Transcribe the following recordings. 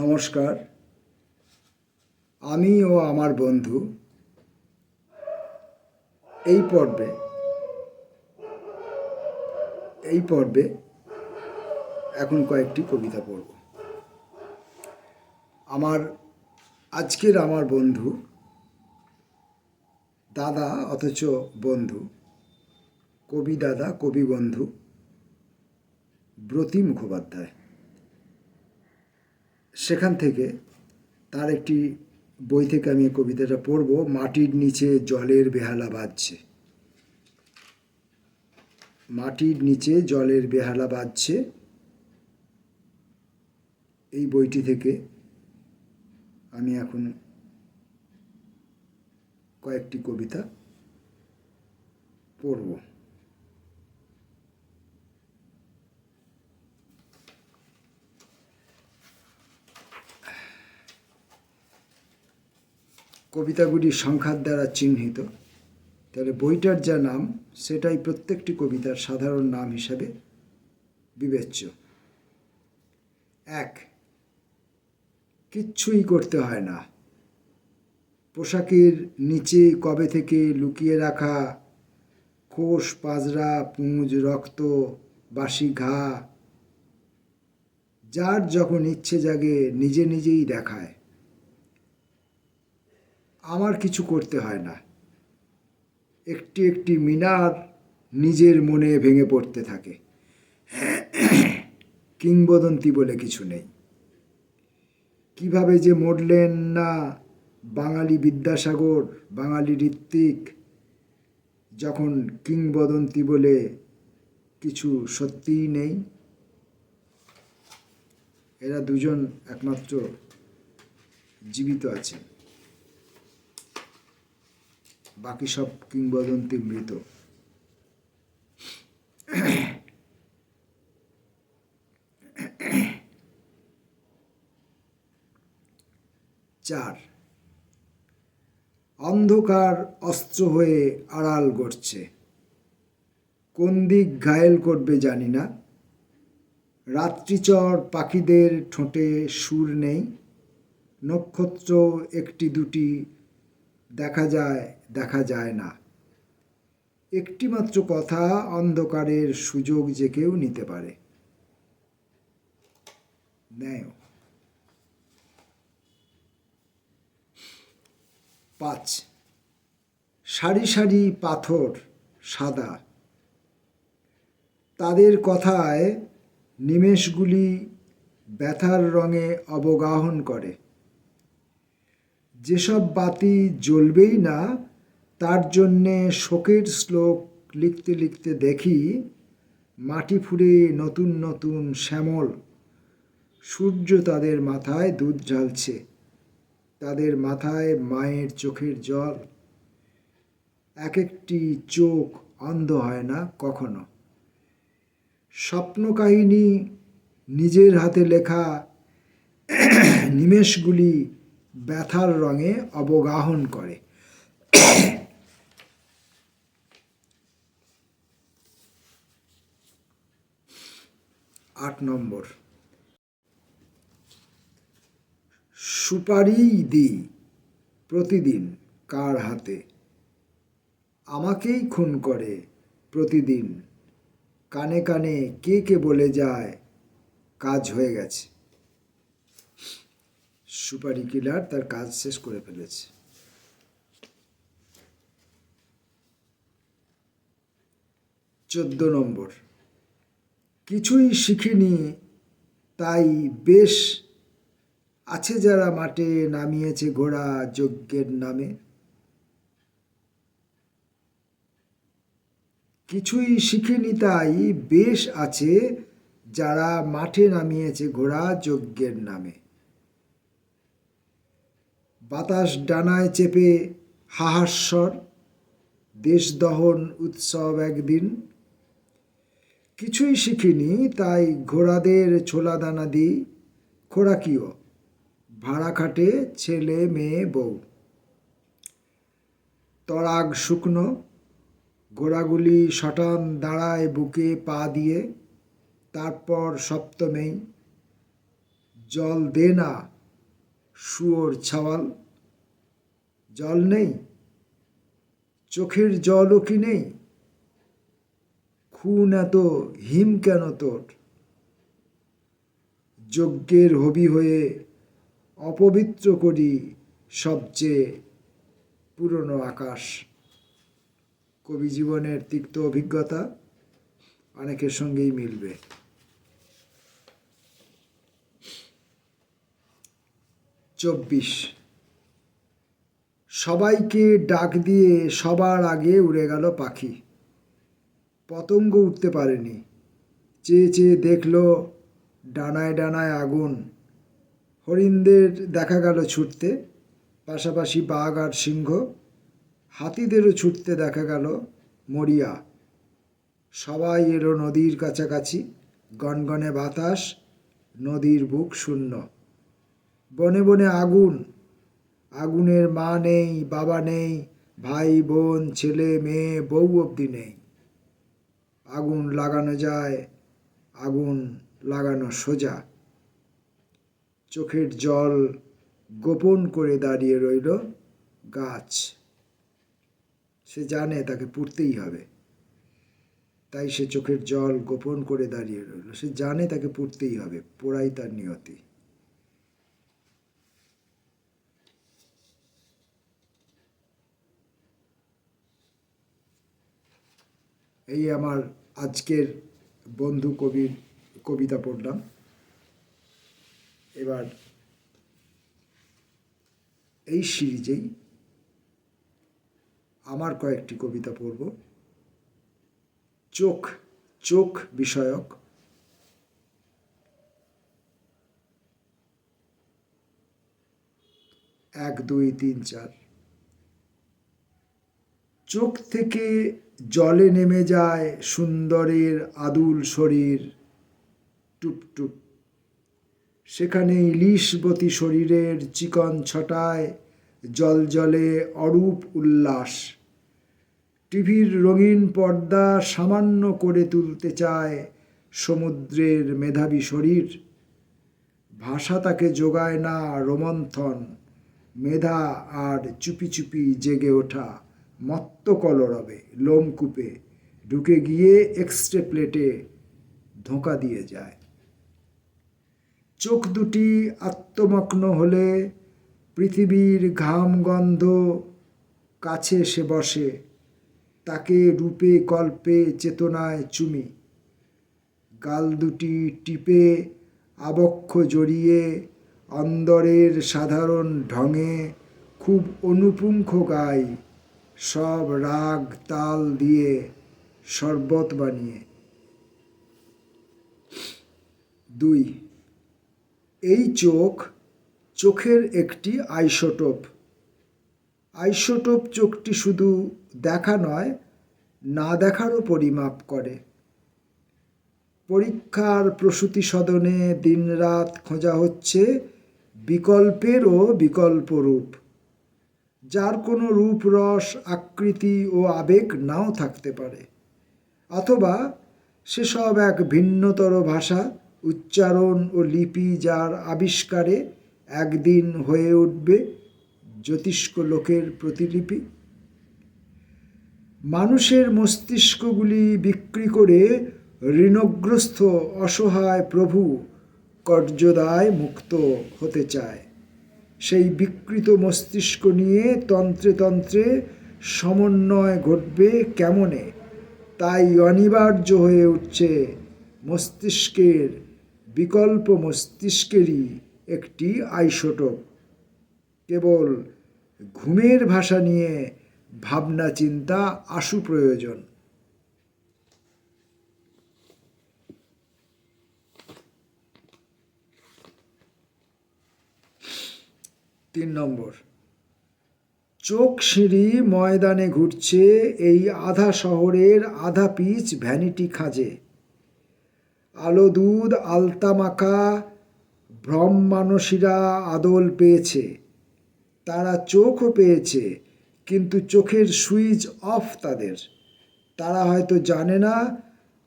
নমস্কার। আমি ও আমার বন্ধু এই পর্বে এই পর্বে এখন কয়েকটি কবিতা পড়ব। আমার, আজকের আমার বন্ধু, দাদা অথচ বন্ধু, কবি দাদা, কবি বন্ধু, ব্রতী মুখোপাধ্যায়। সেখান থেকে তার একটি বই থেকে আমি কবিতাটা পড়ব, মাটির নিচে জলের বেহালা বাজছে। মাটির নিচে জলের বেহালা বাজছে। এই বইটি থেকে আমি এখন কয়েকটি কবিতা পড়ব। কবিতাগুলি সংখ্যার দ্বারা চিহ্নিত। তাহলে বইটার যা নাম, সেটাই প্রত্যেকটি কবিতার সাধারণ নাম হিসাবে বিবেচ্য। এক, কিচ্ছুই করতে হয় না। পোশাকের নিচে কবে থেকে লুকিয়ে রাখা খোস পাজরা, পুঁজ, রক্ত, বাসি, ঘা, যার যখন ইচ্ছে জাগে নিজে নিজেই দেখায়। আমার কিছু করতে হয় না। একটি একটি মিনার নিজের মনে ভেঙে পড়তে থাকে। কিংবদন্তি বলে কিছু নেই। কীভাবে যে মরলেন না বাঙালি বিদ্যাসাগর, বাঙালি ঋত্বিক, যখন কিংবদন্তি বলে কিছু সত্যিই নেই? এরা দুজন একমাত্র জীবিত আছেন। বাকি সব কিংবদন্তি মৃত। চার। অন্ধকার অস্ত্র হয়ে আড়াল গড়ছে। কোন দিক ঘায়েল করবে জানি না। রাত্রিচর পাখিদের ঠোঁটে সুর নেই। নক্ষত্র একটি দুটি দেখা যায় দেখা যায় না। একটিমাত্র কথা অন্ধকারের সুযোগ যে কেউ নিতে পারে। পাঁচ। সারি সারি পাথর সাদা। তাদের কথায় নিমেষগুলি ব্যথার রঙে অবগাহন করে। যেসব বাতি জ্বলবেই না তার জন্যে শোকের শ্লোক লিখতে লিখতে দেখি, মাটি ফুঁড়ে নতুন নতুন শ্যামল। সূর্য তাদের মাথায় দুধ ঢালছে তাদের মাথায় মায়ের চোখের জল। এক একটি চোখ অন্ধ হয় না কখনো। স্বপ্ন কাহিনী নিজের হাতে লেখা নিমেষগুলি ব্যথার রঙে অবগাহন করে। আট নম্বর। সুপারি দিই প্রতিদিন কার হাতে? আমাকেই খুন করে প্রতিদিন। কানে কানে কে কে বলে যায়, কাজ হয়ে গেছে। সুপারি কিলার তার কাজ শেষ করে ফেলেছে। চোদ্দ নম্বর। কিছুই শিখিনি, তাই বেশ আছে যারা মাঠে নামিয়েছে ঘোড়া যজ্ঞের নামে। কিছুই শিখিনি, তাই বেশ আছে যারা মাঠে নামিয়েছে ঘোড়া যজ্ঞের নামে। বাতাস ডানায় চেপে হাহাস্বর দেশ দহন উৎসব একদিন। কিছুই শিখিনি, তাই ঘোড়াদের ছোলা দানা দিই। খোরাকিও ভাড়া খাটে ছেলে, মেয়ে, বউ। তরাগ শুকনো, ঘোড়াগুলি শটান দাঁড়ায় বুকে পা দিয়ে। তারপর সপ্তমেই, জল দে না, শুয়োর ছাওয়াল। জল নেই, চোখের জলও কি নেই? খুন এত হিম কেন তোর? যজ্ঞের হবি হয়ে অপবিত্র করি সবচেয়ে পুরনো আকাশ। কবি জীবনের তিক্ত অভিজ্ঞতা অনেকের সঙ্গেই মিলবে। চব্বিশ। সবাইকে ডাক দিয়ে সবার আগে উড়ে গেল পাখি। পতঙ্গ উঠতে পারেনি। চেয়ে চেয়ে দেখল ডানায় ডানায় আগুন। হরিণদের দেখা গেল ছুটতে। পাশাপাশি বাঘ আর সিংহ। হাতিদেরও ছুটতে দেখা গেল মরিয়া। সবাই এলো নদীর কাছাকাছি। গনগনে বাতাস, নদীর বুক শূন্য। বনে বনে আগুন। আগুনের মা নেই, বাবা নেই, ভাই, বোন, ছেলে, মেয়ে, বউ অবধি নেই। আগুন লাগানো যায়, আগুন লাগানো সোজা। চোখের জল গোপন করে দাঁড়িয়ে রইল গাছ। সে জানে তাকে পুড়তেই হবে। তাই সে চোখের জল গোপন করে দাঁড়িয়ে রইল। সে জানে তাকে পুড়তেই হবে, পোড়াই তার নিয়তি। এই আমার আজকের বন্ধু কবির, কবিতা পড়লাম। এবার এই সিরিজেই আমার কয়েকটি কবিতা পড়ব। চোখ চোখ বিষয়ক। এক, দুই, তিন, চার। চোখ থেকে জলে নেমে যায় সুন্দরের আদুল শরীর। টুপটুপ সেখানে ইলিশবতী শরীরের চিকন ছটায় জল জলে অরূপ উল্লাস। টিভির রঙিন পর্দা সামান্য করে তুলতে চায় সমুদ্রের মেধাবী শরীর। ভাষা তাকে যোগায় না রোমন্থন, মেধা আর চুপি চুপি জেগে ওঠা। মত্ত কলরবে লোমকূপে ঢুকে গিয়ে এক্সট্রে প্লেটে ধোঁকা দিয়ে যায়। চোখ দুটি আত্মমগ্ন হলে পৃথিবীর ঘাম গন্ধ কাছে সে বসে। তাকে রূপে, কল্পে, চেতনায় চুমি। গাল দুটি টিপে, আবক্ষ জড়িয়ে, অন্দরের সাধারণ ঢঙে খুব অনুপুঙ্খ গাই সব রাগ তাল দিয়ে শরবত বানিয়ে। দুই, এই চোখ চোখের একটি আইসোটোপ। আইসোটোপ চোখটি শুধু দেখা নয়, না দেখারও পরিমাপ করে। পরীক্ষার প্রসূতি সদনে দিনরাত খোঁজা হচ্ছে বিকল্পেরও বিকল্প রূপ যার কোনো রূপ, রস, আকৃতি ও আবেগ নাও থাকতে পারে। অথবা সেসব এক ভিন্নতর ভাষা, উচ্চারণ ও লিপি যার আবিষ্কারে একদিন হয়ে উঠবে জ্যোতিষ্ক লোকের প্রতিলিপি। মানুষের মস্তিষ্কগুলি বিক্রি করে ঋণগ্রস্ত, অসহায় প্রভু কর্যদায় মুক্ত হতে চায়। সেই বিকৃত মস্তিষ্ক নিয়ে তন্ত্রে তন্ত্রে সমন্বয় ঘটবে কেমনে? তাই অনিবার্য হয়ে উঠছে মস্তিষ্কের, বিকল্প মস্তিষ্কেরই একটি আইসোটোপ। কেবল ঘুমের ভাষা নিয়ে ভাবনা চিন্তা আশু প্রয়োজন। তিন নম্বর। চোখ সিঁড়ি ময়দানে ঘুরছে এই আধা শহরের আধা পিচ ভ্যানিটি খাজে। আলো দুধ, আলতা মাখা ভ্রম মানসীরা আদল পেয়েছে। তারা চোখও পেয়েছে, কিন্তু চোখের সুইচ অফ তাদের। তারা হয়তো জানে না,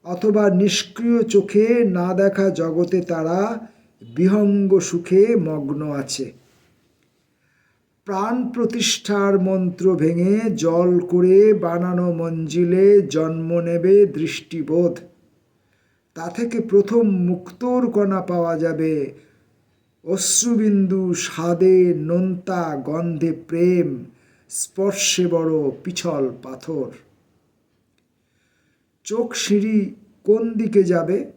অথবা নিষ্ক্রিয় চোখে না দেখা জগতে তারা বিহঙ্গ সুখে মগ্ন আছে। প্রাণ প্রতিষ্ঠার মন্ত্র ভেঙে জল করে বানানো মঞ্জিলে জন্ম নেবে দৃষ্টিবোধ। তা থেকে প্রথম মুক্তোর কণা পাওয়া যাবে। অশ্রুবিন্দু স্বাদে নোনতা গন্ধে প্রেম, স্পর্শে বড় পিছল পাথর। চোখ সিঁড়ি কোন দিকে যাবে?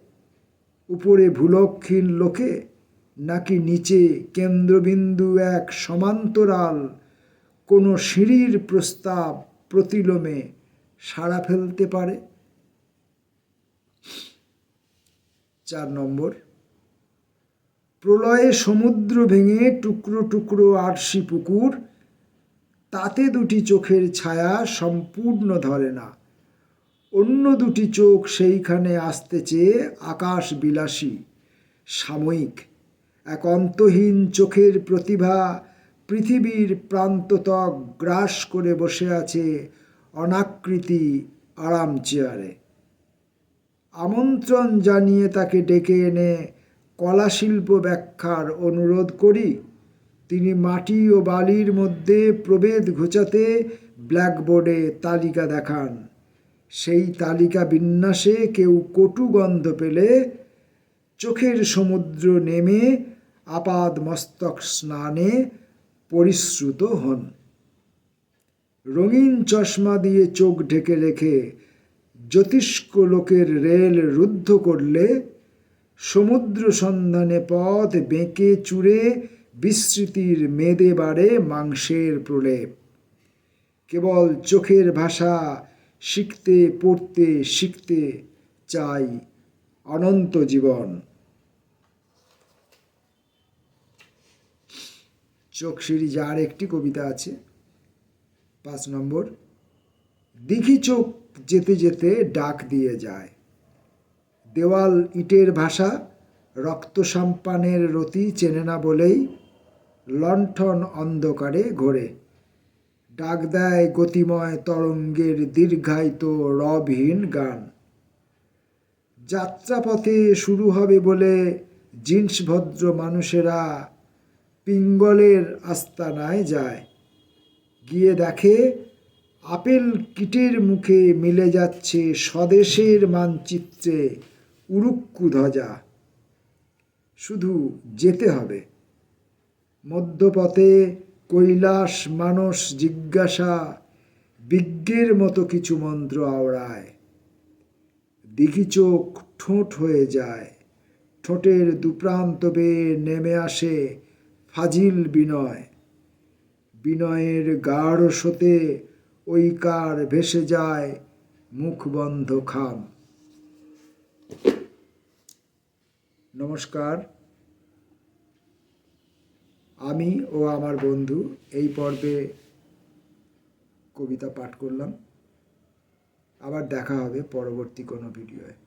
উপরে ভুলক্ষীণ লোকে নাকি নিচে কেন্দ্রবিন্দু এক সমান্তরাল কোনো সিঁড়ির প্রস্তাব প্রতিলোমে সাড়া ফেলতে পারে? চার নম্বর। প্রলয়ে সমুদ্র ভেঙে টুকরো টুকরো আরশি পুকুর, তাতে দুটি চোখের ছায়া সম্পূর্ণ ধরে না। অন্য দুটি চোখ সেইখানে আসতে চেয়ে আকাশ বিলাসী সাময়িক এক অন্তহীন চোখের প্রতিভা পৃথিবীর প্রান্ততক গ্রাস করে বসে আছে অনাকৃতি আরাম চেয়ারে। আমন্ত্রণ জানিয়ে তাকে ডেকে এনে কলাশিল্প ব্যাখ্যার অনুরোধ করি। তিনি মাটি ও বালির মধ্যে প্রভেদ ঘোচাতে ব্ল্যাকবোর্ডে তালিকা দেখান। সেই তালিকা বিন্যাসে কেউ কটু গন্ধ পেলে চোখের সমুদ্র নেমে আপাদ মস্তক স্নানে পরিশ্রুত হন। রঙিন চশমা দিয়ে চোখ ঢেকে রেখে জ্যোতিষ্ক লোকের রেল রুদ্ধ করলে সমুদ্র সন্ধানে পথ বেঁকে চুড়ে বিস্মৃতির মেদে বাড়ে মাংসের প্রলেপ। কেবল চোখের ভাষা শিখতে, পড়তে, শিখতে চাই অনন্ত জীবন। চোখ সিরিজে আর একটি কবিতা আছে, পাঁচ নম্বর, দিঘি চোখ যেতে যেতে ডাক দিয়ে যায়। দেওয়াল ইটের ভাষা, রক্ত সাম্পানের রতি চেনে না বলেই লণ্ঠন অন্ধকারে ঘোরে। ডাক দেয় গতিময় তরঙ্গের দীর্ঘায়িত রবহীন গান। যাত্রাপথে শুরু হবে বলে জিন্সভদ্র মানুষেরা পিঙ্গলের আস্তানায় যায়। গিয়ে দেখে আপেল কিটের মুখে মিলে যাচ্ছে স্বদেশের মানচিত্রে উরুক্কু ধ্বজা। শুধু যেতে হবে। মধ্যপথে কৈলাস মানস জিজ্ঞাসা, বিজ্ঞের মতো কিছু মন্ত্র আওড়ায়। দিঘি চোখ ঠোঁট হয়ে যায়। ঠোঁটের দুপ্রান্ত বেয়ে নেমে আসে ফাজিল বিনয়। বিনয়ের গাঢ় সতে ঐকার ভেসে যায় মুখ বন্ধ খাম। নমস্কার। আমি ও আমার বন্ধু এই পর্বে কবিতা পাঠ করলাম। আবার দেখা হবে পরবর্তী কোনো ভিডিওয়ে।